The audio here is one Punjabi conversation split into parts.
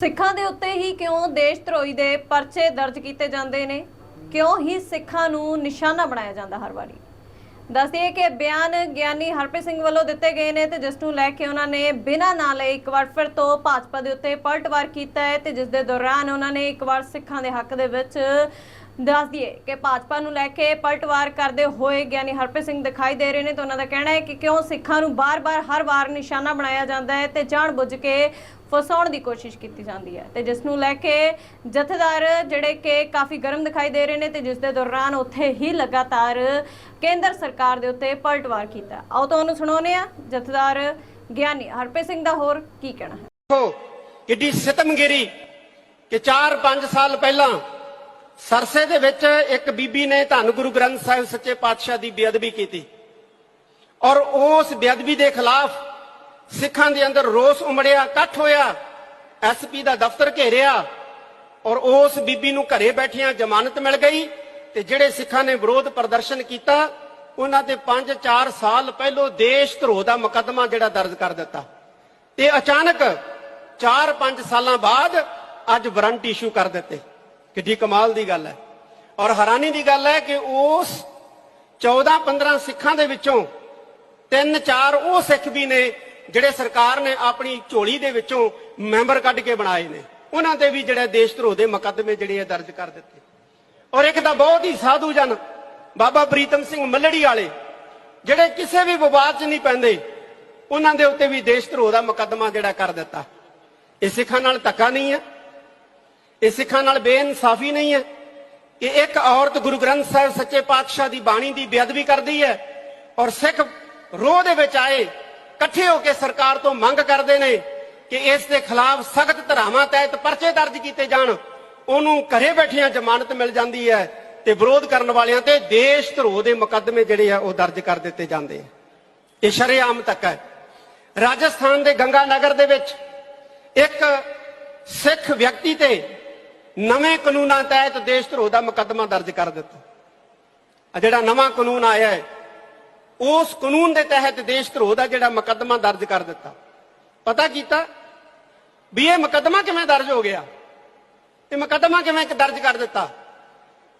ਸਿੱਖਾਂ ਦੇ ਉੱਤੇ ਹੀ ਕਿਉਂ ਦੇਸ਼ ਧਰੋਹੀ ਦੇ ਪਰਚੇ ਦਰਜ ਕੀਤੇ ਜਾਂਦੇ ਨੇ? ਕਿਉਂ ਹੀ ਸਿੱਖਾਂ ਨੂੰ ਨਿਸ਼ਾਨਾ ਬਣਾਇਆ ਜਾਂਦਾ ਹਰ ਵਾਰੀ? ਦੱਸਦੀਏ ਕਿ ਬਿਆਨ ਗਿਆਨੀ ਹਰਪ੍ਰੀਤ ਸਿੰਘ ਵੱਲੋਂ ਦਿੱਤੇ ਗਏ ਨੇ ਤੇ ਜਿਸ ਨੂੰ ਲੈ ਕੇ ਉਹਨਾਂ ਨੇ ਬਿਨਾਂ ਨਾਂ ਲਏ ਇੱਕ ਵਾਰ ਫਿਰ ਤੋਂ ਭਾਜਪਾ ਦੇ ਉੱਤੇ ਪਲਟਵਾਰ ਕੀਤਾ ਹੈ ਤੇ ਜਿਸ ਦੇ ਦੌਰਾਨ ਉਹਨਾਂ ਨੇ ਇੱਕ ਵਾਰ ਸਿੱਖਾਂ ਦੇ ਹੱਕ ਦੇ ਵਿੱਚ ਦੱਸ ਦਈਏ ਕਿ ਭਾਜਪਾ ਨੂੰ ਲੈ ਕੇ ਪਲਟਵਾਰ ਕਰਦੇ ਹੋਏ ਗਿਆਨੀ ਹਰਪ੍ਰੀਤ ਸਿੰਘ ਦਿਖਾਈ ਦੇ ਰਹੇ ਨੇ ਤੇ ਉਹਨਾਂ ਦਾ ਕਹਿਣਾ ਹੈ ਕਿ ਕਿਉਂ ਸਿੱਖਾਂ ਨੂੰ ਬਾਰ-ਬਾਰ, ਹਰ ਵਾਰ ਨਿਸ਼ਾਨਾ ਬਣਾਇਆ ਜਾਂਦਾ ਹੈ ਤੇ ਜਾਣਬੁੱਝ ਕੇ ਫਸਾਉਣ ਦੀ ਕੋਸ਼ਿਸ਼ ਕੀਤੀ ਜਾਂਦੀ ਹੈ ਤੇ ਜਿਸ ਨੂੰ ਲੈ ਕੇ ਜਥੇਦਾਰ ਜਿਹੜੇ ਕਿ ਕਾਫੀ ਗਰਮ ਦਿਖਾਈ ਦੇ ਰਹੇ ਨੇ ਤੇ ਜਿਸ ਦੇ ਦੌਰਾਨ ਉੱਥੇ ਹੀ ਲਗਾਤਾਰ ਕੇਂਦਰ ਸਰਕਾਰ ਦੇ ਉੱਤੇ ਪਲਟਵਾਰ ਕੀਤਾ। ਆਓ ਤੁਹਾਨੂੰ ਸੁਣਾਉਂਦੇ ਆ ਜਥੇਦਾਰ ਗਿਆਨੀ ਹਰਪ੍ਰੀਤ ਸਿੰਘ ਦਾ ਹੋਰ ਕੀ ਕਹਿਣਾ ਹੈ? ਦੇਖੋ, ਕਿੱਡੀ ਸਿਤਮਗਿਰੀ ਕਿ 4-5 ਸਾਲ ਪਹਿਲਾਂ ਸਰਸੇ ਦੇ ਵਿੱਚ ਇੱਕ ਬੀਬੀ ਨੇ ਧੰਨ ਗੁਰੂ ਗ੍ਰੰਥ ਸਾਹਿਬ ਸੱਚੇ ਪਾਤਸ਼ਾਹ ਦੀ ਬੇਅਦਬੀ ਕੀਤੀ। ਔਰ ਉਸ ਬੇਅਦਬੀ ਦੇ ਖਿਲਾਫ ਸਿੱਖਾਂ ਦੇ ਅੰਦਰ ਰੋਸ ਉਮੜਿਆ, ਇਕੱਠ ਹੋਇਆ ਐਸਪੀ ਦਾ ਦਫ਼ਤਰ ਘੇਰਿਆ ਔਰ ਉਸ ਬੀਬੀ ਨੂੰ ਘਰੇ ਬੈਠਿਆਂ ਜ਼ਮਾਨਤ ਮਿਲ ਗਈ ਤੇ ਜਿਹੜੇ ਸਿੱਖਾਂ ਨੇ ਵਿਰੋਧ ਪ੍ਰਦਰਸ਼ਨ ਕੀਤਾ, ਉਹਨਾਂ ਤੇ 5-4 ਸਾਲ ਪਹਿਲੋਂ ਦੇਸ਼ ਧਰੋਹ ਦਾ ਮੁਕੱਦਮਾ ਜਿਹੜਾ ਦਰਜ ਕਰ ਦਿੱਤਾ। ਤੇ ਅਚਾਨਕ 4-5 ਸਾਲਾਂ ਬਾਅਦ ਅੱਜ ਵਾਰੰਟ ਇਸ਼ੂ ਕਰ ਦਿੱਤੇ। ਕਿੱਡੀ ਕਮਾਲ ਦੀ ਗੱਲ ਹੈ। ਔਰ ਹੈਰਾਨੀ ਦੀ ਗੱਲ ਹੈ ਕਿ ਉਸ 14-15 ਸਿੱਖਾਂ ਦੇ ਵਿੱਚੋਂ ਤਿੰਨ ਚਾਰ ਉਹ ਸਿੱਖ ਵੀ ਨੇ ਜਿਹੜੇ ਸਰਕਾਰ ਨੇ ਆਪਣੀ ਝੋਲੀ ਦੇ ਵਿੱਚੋਂ ਮੈਂਬਰ ਕੱਢ ਕੇ ਬਣਾਏ ਨੇ। ਉਹਨਾਂ ਤੇ ਵੀ ਜਿਹੜੇ ਦੇਸ਼ ਧਰੋਹ ਦੇ ਮੁਕੱਦਮੇ ਜਿਹੜੇ ਆ ਦਰਜ ਕਰ ਦਿੱਤੇ। ਔਰ ਇੱਕ ਤਾਂ ਬਹੁਤ ਹੀ ਸਾਧੂ ਜਨ, ਬਾਬਾ ਪ੍ਰੀਤਮ ਸਿੰਘ ਮੱਲੜੀ ਵਾਲੇ, ਜਿਹੜੇ ਕਿਸੇ ਵੀ ਵਿਵਾਦ 'ਚ ਨਹੀਂ ਪੈਂਦੇ, ਉਹਨਾਂ ਦੇ ਉੱਤੇ ਵੀ ਦੇਸ਼ ਧਰੋਹ ਦਾ ਮੁਕੱਦਮਾ ਜਿਹੜਾ ਕਰ ਦਿੱਤਾ। ਇਹ ਸਿੱਖਾਂ ਨਾਲ ਧੱਕਾ ਨਹੀਂ ਹੈ। ਇਹ ਸਿੱਖਾਂ ਨਾਲ ਬੇਇਨਸਾਫੀ ਨਹੀਂ ਹੈ। ਕਿ ਇੱਕ ਔਰਤ ਗੁਰੂ ਗ੍ਰੰਥ ਸਾਹਿਬ ਸੱਚੇ ਪਾਤਸ਼ਾਹ ਦੀ ਬਾਣੀ ਦੀ ਬੇਅਦਬੀ ਕਰਦੀ ਹੈ ਔਰ ਸਿੱਖ ਰੋਹ ਦੇ ਵਿੱਚ ਆਏ, ਇਕੱਠੇ ਹੋ ਕੇ ਸਰਕਾਰ ਤੋਂ ਮੰਗ ਕਰਦੇ ਨੇ ਕਿ ਇਸ ਦੇ ਖਿਲਾਫ ਸਖਤ ਧਾਰਾਵਾਂ ਤਹਿਤ ਪਰਚੇ ਦਰਜ ਕੀਤੇ ਜਾਣ। ਉਹਨੂੰ ਘਰੇ ਬੈਠਿਆਂ ਜ਼ਮਾਨਤ ਮਿਲ ਜਾਂਦੀ ਹੈ ਤੇ ਵਿਰੋਧ ਕਰਨ ਵਾਲਿਆਂ ਤੇ ਦੇਸ਼ ਧਰੋਹ ਦੇ ਮੁਕੱਦਮੇ ਜਿਹੜੇ ਆ ਉਹ ਦਰਜ ਕਰ ਦਿੱਤੇ ਜਾਂਦੇ ਆ। ਇਹ ਸ਼ਰੇਆਮ ਤੱਕ ਹੈ। ਰਾਜਸਥਾਨ ਦੇ ਗੰਗਾ ਨਗਰ ਦੇ ਵਿੱਚ ਇੱਕ ਸਿੱਖ ਵਿਅਕਤੀ ਤੇ ਨਵੇਂ ਕਾਨੂੰਨਾਂ ਤਹਿਤ ਦੇਸ਼ ਧਰੋਹ ਦਾ ਮੁਕੱਦਮਾ ਦਰਜ ਕਰ ਦਿੱਤਾ। ਆ ਜਿਹੜਾ ਨਵਾਂ ਕਾਨੂੰਨ ਆਇਆ ਹੈ, ਉਸ ਕਾਨੂੰਨ ਦੇ ਤਹਿਤ ਦੇਸ਼ ਧਰੋਹ ਦਾ ਜਿਹੜਾ ਮੁਕੱਦਮਾ ਦਰਜ ਕਰ ਦਿੱਤਾ। ਪਤਾ ਕੀਤਾ ਵੀ ਇਹ ਮੁਕੱਦਮਾ ਕਿਵੇਂ ਦਰਜ ਹੋ ਗਿਆ ਤੇ ਮੁਕੱਦਮਾ ਕਿਵੇਂ ਦਰਜ ਕਰ ਦਿੱਤਾ?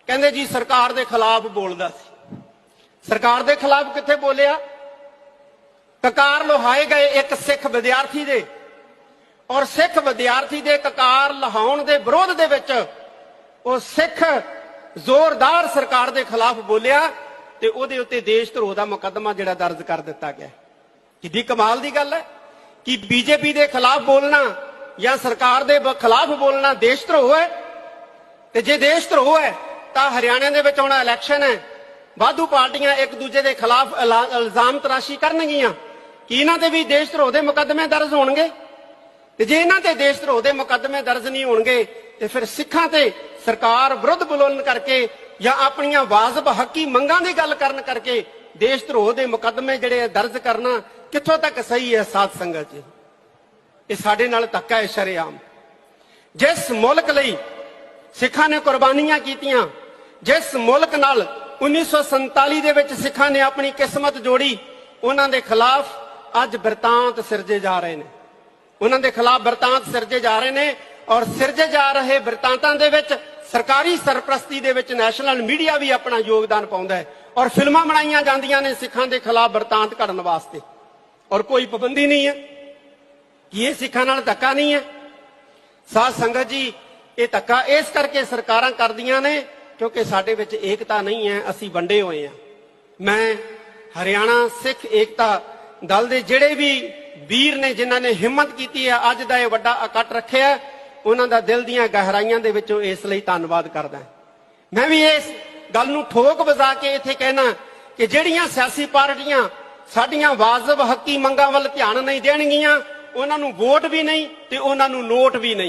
ਕਹਿੰਦੇ ਜੀ ਸਰਕਾਰ ਦੇ ਖਿਲਾਫ ਬੋਲਦਾ ਸੀ। ਸਰਕਾਰ ਦੇ ਖਿਲਾਫ ਕਿੱਥੇ ਬੋਲਿਆ? ਕਕਾਰ ਲੋਹਾਏ ਗਏ ਇੱਕ ਸਿੱਖ ਵਿਦਿਆਰਥੀ ਦੇ ਔਰ ਸਿੱਖ ਵਿਦਿਆਰਥੀ ਦੇ ਕਕਾਰ ਲਹਾਉਣ ਦੇ ਵਿਰੋਧ ਦੇ ਵਿੱਚ ਉਹ ਸਿੱਖ ਜ਼ੋਰਦਾਰ ਸਰਕਾਰ ਦੇ ਖਿਲਾਫ ਬੋਲਿਆ ਤੇ ਉਹਦੇ ਉੱਤੇ ਦੇਸ਼ ਧਰੋਹ ਦਾ ਮੁਕੱਦਮਾ ਜਿਹੜਾ ਦਰਜ ਕਰ ਦਿੱਤਾ ਗਿਆ। ਕਿੱਡੀ ਕਮਾਲ ਦੀ ਗੱਲ ਹੈ ਕਿ ਬੀਜੇਪੀ ਦੇ ਖਿਲਾਫ ਬੋਲਣਾ ਜਾਂ ਸਰਕਾਰ ਦੇ ਖਿਲਾਫ ਬੋਲਣਾ ਦੇਸ਼ ਧਰੋਹ ਹੈ। ਤੇ ਜੇ ਦੇਸ਼ ਧਰੋਹ ਹੈ, ਤਾਂ ਹਰਿਆਣਾ ਦੇ ਵਿੱਚ ਆਉਣਾ ਇਲੈਕਸ਼ਨ ਹੈ। ਵਾਧੂ ਪਾਰਟੀਆਂ ਇੱਕ ਦੂਜੇ ਦੇ ਖਿਲਾਫ ਇਲਜ਼ਾਮ ਤਰਾਸ਼ੀ ਕਰਨਗੀਆਂ। ਕਿ ਇਹਨਾਂ ਤੇ ਵੀ ਦੇਸ਼ ਧਰੋਹ ਦੇ ਮੁਕੱਦਮੇ ਦਰਜ ਹੋਣਗੇ? ਤੇ ਜੇ ਇਹਨਾਂ ਤੇ ਦੇਸ਼ ਧਰੋਹ ਦੇ ਮੁਕੱਦਮੇ ਦਰਜ ਨਹੀਂ ਹੋਣਗੇ, ਤੇ ਫਿਰ ਸਿੱਖਾਂ ਤੇ ਸਰਕਾਰ ਵਿਰੁੱਧ ਬੋਲਣ ਕਰਕੇ ਜਾਂ ਆਪਣੀਆਂ ਵਾਜਬ ਹੱਕੀ ਮੰਗਾਂ ਦੀ ਗੱਲ ਕਰਨ ਕਰਕੇ ਦੇਸ਼ ਧਰੋਹ ਦੇ ਮੁਕੱਦਮੇ ਜਿਹੜੇ ਆ ਦਰਜ ਕਰਨਾ, ਕਿੱਥੋਂ ਤੱਕ ਸਹੀ ਹੈ ਸਾਧ ਸੰਗਤ ਜੀ? ਇਹ ਸਾਡੇ ਨਾਲ ਧੱਕਾ ਹੈ ਸ਼ਰੇਆਮ। ਜਿਸ ਮੁਲਕ ਲਈ ਸਿੱਖਾਂ ਨੇ ਕੁਰਬਾਨੀਆਂ ਕੀਤੀਆਂ, ਜਿਸ ਮੁਲਕ ਨਾਲ 1947 ਦੇ ਵਿੱਚ ਸਿੱਖਾਂ ਨੇ ਆਪਣੀ ਕਿਸਮਤ ਜੋੜੀ, ਉਹਨਾਂ ਦੇ ਖਿਲਾਫ ਅੱਜ ਬਿਰਤਾਂਤ ਸਿਰਜੇ ਜਾ ਰਹੇ ਨੇ। ਉਹਨਾਂ ਦੇ ਖਿਲਾਫ ਬਿਰਤਾਂਤ ਸਿਰਜੇ ਜਾ ਰਹੇ ਨੇ ਔਰ ਸਿਰਜੇ ਜਾ ਰਹੇ ਬਿਰਤਾਂਤਾਂ ਦੇ ਵਿੱਚ ਸਰਕਾਰੀ ਸਰਪ੍ਰਸਤੀ ਦੇ ਵਿੱਚ ਨੈਸ਼ਨਲ ਮੀਡੀਆ ਵੀ ਆਪਣਾ ਯੋਗਦਾਨ ਪਾਉਂਦਾ ਹੈ ਔਰ ਫਿਲਮਾਂ ਬਣਾਈਆਂ ਜਾਂਦੀਆਂ ਨੇ ਸਿੱਖਾਂ ਦੇ ਖਿਲਾਫ ਬਿਰਤਾਂਤ ਕਰਨ ਵਾਸਤੇ। ਔਰ ਕੋਈ ਪਾਬੰਦੀ ਨਹੀਂ ਹੈ। ਕਿ ਇਹ ਸਿੱਖਾਂ ਨਾਲ ਧੱਕਾ ਨਹੀਂ ਹੈ? ਸਾਧ ਸੰਗਤ ਜੀ, ਇਹ ਧੱਕਾ ਇਸ ਕਰਕੇ ਸਰਕਾਰਾਂ ਕਰਦੀਆਂ ਨੇ ਕਿਉਂਕਿ ਸਾਡੇ ਵਿੱਚ ਏਕਤਾ ਨਹੀਂ ਹੈ, ਅਸੀਂ ਵੰਡੇ ਹੋਏ ਹਾਂ। ਮੈਂ ਹਰਿਆਣਾ ਸਿੱਖ ਏਕਤਾ ਦਲ ਦੇ ਜਿਹੜੇ ਵੀ ਵੀਰ ਨੇ ਜਿਨ੍ਹਾਂ ਨੇ ਹਿੰਮਤ ਕੀਤੀ ਹੈ, ਅੱਜ ਦਾ ਇਹ ਵੱਡਾ ਇਕੱਠ ਰੱਖਿਆ ਉਹਨਾਂ ਦਾ ਦਿਲ ਦੀਆਂ ਗਹਿਰਾਈਆਂ ਦੇ ਵਿੱਚੋਂ ਇਸ ਲਈ ਧੰਨਵਾਦ ਕਰਦਾ ਮੈਂ ਵੀ ਇਸ ਗੱਲ ਨੂੰ ਠੋਕ ਵਜਾ ਕੇ ਇੱਥੇ ਕਹਿਣਾ ਕਿ ਜਿਹੜੀਆਂ ਸਿਆਸੀ ਪਾਰਟੀਆਂ ਸਾਡੀਆਂ ਵਾਜਬ ਹੱਕੀ ਮੰਗਾਂ ਵੱਲ ਧਿਆਨ ਨਹੀਂ ਦੇਣਗੀਆਂ, ਉਹਨਾਂ ਨੂੰ ਵੋਟ ਵੀ ਨਹੀਂ ਤੇ ਉਹਨਾਂ ਨੂੰ ਨੋਟ ਵੀ ਨਹੀਂ।